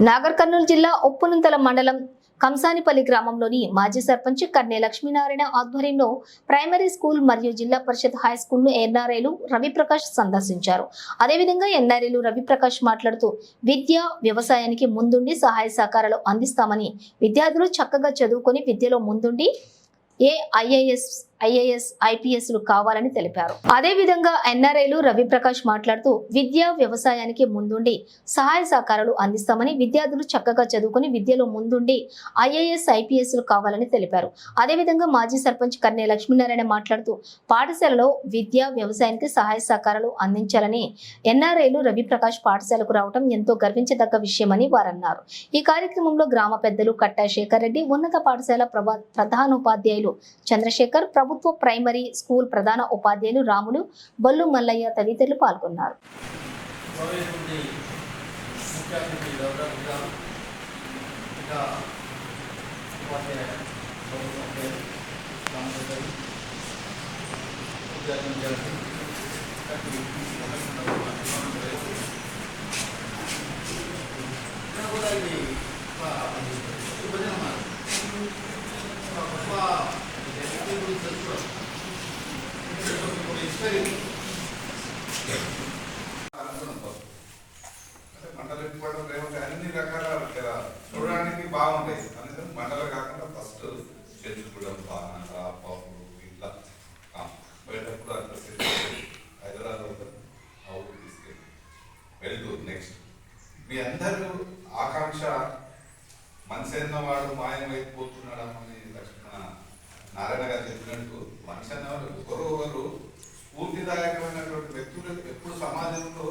నాగర్ కర్నూలు జిల్లా ఉప్పునుంతల మండలం కంసానిపల్లి గ్రామంలోని మాజీ సర్పంచ్ కన్నే లక్ష్మీనారాయణ ఆధ్వర్యంలో ప్రైమరీ స్కూల్ మరియు జిల్లా పరిషత్ హై స్కూల్ను ఎన్ఆర్ఐలు రవిప్రకాష్ సందర్శించారు. అదేవిధంగా ఎన్ఆర్ఐలు రవిప్రకాష్ మాట్లాడుతూ విద్య వ్యవసాయానికి ముందుండి సహాయ సహకారాలు అందిస్తామని విద్యార్థులు చక్కగా చదువుకొని విద్యలో ముందుండి ఏ ఐఏఎస్ ఐఏఎస్ ఐపీఎస్లు కావాలని తెలిపారు. అదేవిధంగా ఎన్ఆర్ఐలు రవిప్రకాష్ మాట్లాడుతూ విద్య వ్యవసాయానికి ముందుండి సహాయ సహకారాలు అందిస్తామని విద్యార్థులు చక్కగా చదువుకుని విద్యలో ముందుండి ఐఏఎస్ ఐపీఎస్లు కావాలని తెలిపారు. అదేవిధంగా మాజీ సర్పంచ్ కన్నే లక్ష్మీనారాయణ మాట్లాడుతూ పాఠశాలలో విద్య వ్యవసాయానికి సహాయ సహకారాలు అందించాలని ఎన్ఆర్ఐలు రవిప్రకాష్ పాఠశాలకు రావడం ఎంతో గర్వించదగ్గ విషయమని వారన్నారు. ఈ కార్యక్రమంలో గ్రామ పెద్దలు కట్టా శేఖర్ రెడ్డి ఉన్నత పాఠశాల ప్రభా ప్రధానోపాధ్యాయులు చంద్రశేఖర్ ప్రభుత్వ ప్రైమరీ స్కూల్ ప్రధాన ఉపాధ్యాయులు రాములు బొల్లు మల్లయ్య తదితరులు పాల్గొన్నారు Wow. ముఖ్య అతిథి గౌరవ అన్ని రకాల చూడడానికి బాగుంటాయి అందుకని మండల కాకుండా ఫస్ట్ చెంచుగూడెం పానక పప్పు ఇట్లా బయటప్పుడు అట్లా హైదరాబాద్ ఆ తీసుకెళ్ళి వెళ్తూ నెక్స్ట్ మీ అందరూ ఆకాంక్ష మనిషి అన్నవాడు మాయమైపోతున్నాడు అని నారాయణ గారు చెప్పినట్టు మనిషి అనేవారు ఒకరు ఒకరు స్ఫూర్తిదాయకమైనటువంటి వ్యక్తులు ఎప్పుడు సమాజంలో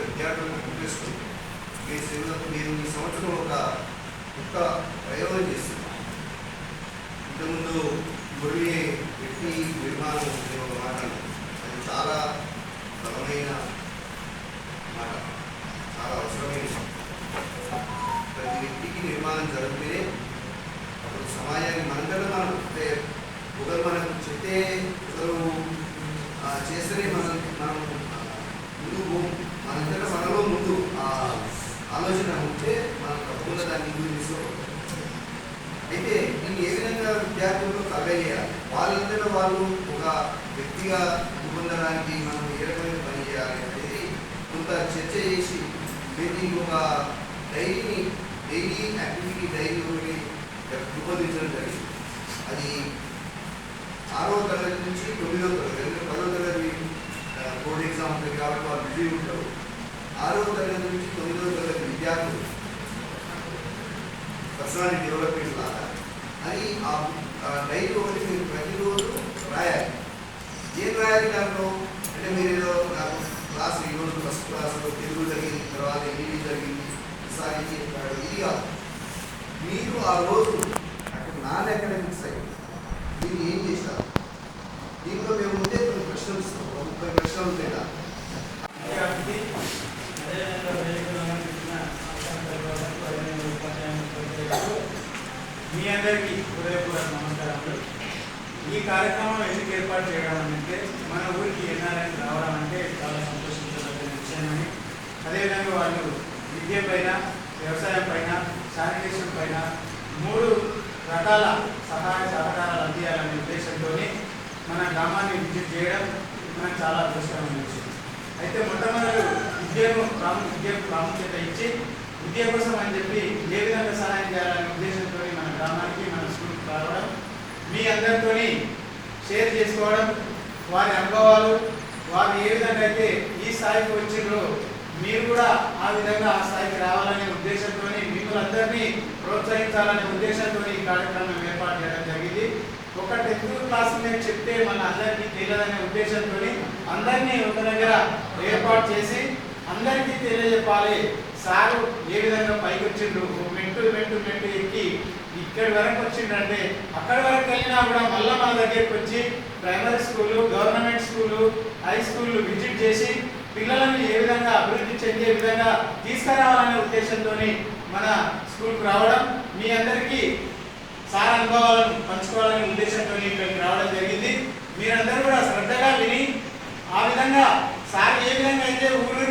విద్యార్థులను గుర్తిస్తూ మీ సేవలకు మీరు ఈ సంవత్సరం ఒక కొత్త ప్రయోగం చేస్తున్నారు ఇంతకుముందు గురి వ్యక్తి నిర్మాణం అనే ఒక మాట అన్నారు. అది చాలా బలమైన మాట చాలా అవసరమైన మాట. ప్రతి వ్యక్తికి నిర్మాణం జరిగితేనే అప్పుడు సమాజానికి మనందరం మనం అంటే ఒకరు మనకు చెప్తే ఒకరు ఆ, చేస్తేనే మనం మనం ఆ, ముందు పో- మనందరం మనలో ముందు ఆ ఆలోచన ఉంటే మనం తప్పకుండా దాన్ని ముందు తీసుకోవాలి అయితే దీన్ని ఏ విధంగా విద్యార్థులు కలగజేయాలి వాళ్ళందరూ వాళ్ళు ఒక వ్యక్తిగా పొందడానికి మనం ఏ రకమైన పని చేయాలి అనేది కొంత చర్చ చేసి మేము ఒక డైరీని డైలీ యాక్టివిటీ డైరీ ఒకటి రూపొందించడం జరిగింది. అది ఆరో తరగతి నుంచి తొమ్మిదో తరగతి ఎందుకంటే పదో తరగతి బోర్డ్ ఎగ్జామ్ ఉంటుంది కాబట్టి వాళ్ళు బిజీ ఉంటారు. ఆరో తరగతి నుంచి తొమ్మిదో తరగతి విద్యార్థులు పర్సనాలిటీ డెవలప్మెంట్ లాగా అది ఆ డైరీ ఒకటి ఏం రాయాలి అంటే మీరు ఏదో నాకు క్లాస్ ఈరోజు ఫస్ట్ క్లాస్లో తెలుగు జరిగింది తర్వాత ఇంగ్లీష్ జరిగింది ఈసారి చెప్పాడు ఇది కాదు మీరు ఆ రోజు అక్కడ నాన్ అకాడమిక్స్ అయ్యి మీరు ఏం చేశారు దీంట్లో మేము ఉంటే కొన్ని ప్రశ్నలు ఇస్తాం ముప్పై ప్రశ్నలు ఉంటాయి మీ అందరికీ హృదయపూర్వక నమస్కారములు ఈ కార్యక్రమం ఎందుకు ఏర్పాటు చేయడం అంటే మన ఊరికి ఎన్ఆర్ఐ రావడం అంటే చాలా సంతోషించదగిన విషయమని. అదేవిధంగా వాళ్ళు విద్య పైన వ్యవసాయం పైన శానిటేషన్ పైన మూడు రకాల సహాయ సహకారాలు అందియాలనే ఉద్దేశంతో మన గ్రామాన్ని విజిట్ చేయడం మనకు చాలా అదృష్టమైన విషయం. అయితే మొట్టమొదటి విద్యను ప్రాము విద్యకు ప్రాముఖ్యత ఇచ్చి విద్య కోసం అని చెప్పి ఏ విధంగా సహాయం చేయాలనే ఉద్దేశంతో మన గ్రామానికి మన స్కూల్కి రావడం మీ అందరితో షేర్ చేసుకోవడం వారి అనుభవాలు వారు ఏ విధంగా అయితే ఈ స్థాయికి వచ్చిండ్రో మీరు కూడా ఆ విధంగా ఆ స్థాయికి రావాలనే ఉద్దేశంతో మిమ్మల్ని అందరినీ ప్రోత్సహించాలనే ఉద్దేశంతో ఈ కార్యక్రమం ఏర్పాటు చేయడం జరిగింది. ఒక టెన్త్ క్లాస్ మీద చెప్తే మన అందరికీ తెలియదనే ఉద్దేశంతో అందరినీ ఒక దగ్గర ఏర్పాటు చేసి అందరికీ తెలియజెప్పాలి. సారు ఏ విధంగా పైకి వచ్చిండ్రు ఓ మెట్టు మెట్టు మెట్టు ఎక్కి ఇక్కడి వరకు వచ్చిందంటే అక్కడి వరకు వెళ్ళినా కూడా మళ్ళీ మన దగ్గరికి వచ్చి primary school government school high స్కూళ్ళు విజిట్ చేసి పిల్లలను ఏ విధంగా అభివృద్ధి చెందే విధంగా తీసుకురావాలనే ఉద్దేశంతో మన స్కూల్కి రావడం మీ అందరికీ సార్ అనుభవాలను పంచుకోవాలనే ఉద్దేశంతో ఇక్కడికి రావడం జరిగింది. మీరందరూ కూడా శ్రద్ధగా విని ఆ విధంగా సార్ ఏ విధంగా అయితే ఊరు